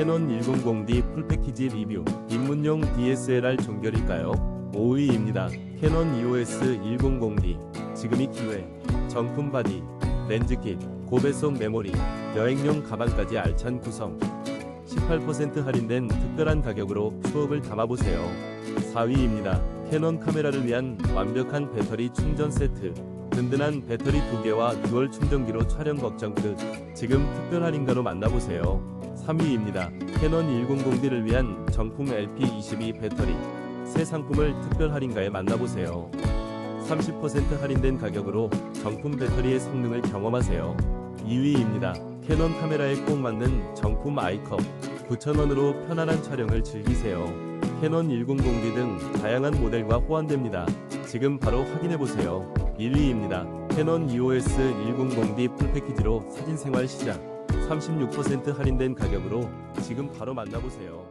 캐논 100D 풀패키지 리뷰 입문용 DSLR 종결일까요? 5위입니다. 캐논 EOS 100D 지금이 기회 정품 바디 렌즈킷 고배속 메모리 여행용 가방까지 알찬 구성 18% 할인된 특별한 가격으로 추억을 담아보세요. 4위입니다. 캐논 카메라를 위한 완벽한 배터리 충전 세트 든든한 배터리 2개와 듀얼 충전기로 촬영 걱정 끝 지금 특별 할인가로 만나보세요. 3위입니다. 캐논 100D를 위한 정품 LP22 배터리 새 상품을 특별 할인가에 만나보세요. 30% 할인된 가격으로 정품 배터리의 성능을 경험하세요. 2위입니다. 캐논 카메라에 꼭 맞는 정품 아이컵 9,000원으로 편안한 촬영을 즐기세요. 캐논 100D 등 다양한 모델과 호환됩니다. 지금 바로 확인해보세요. 1위입니다. 캐논 EOS 100D 풀패키지로 사진 생활 시작 36% 할인된 가격으로 지금 바로 만나보세요.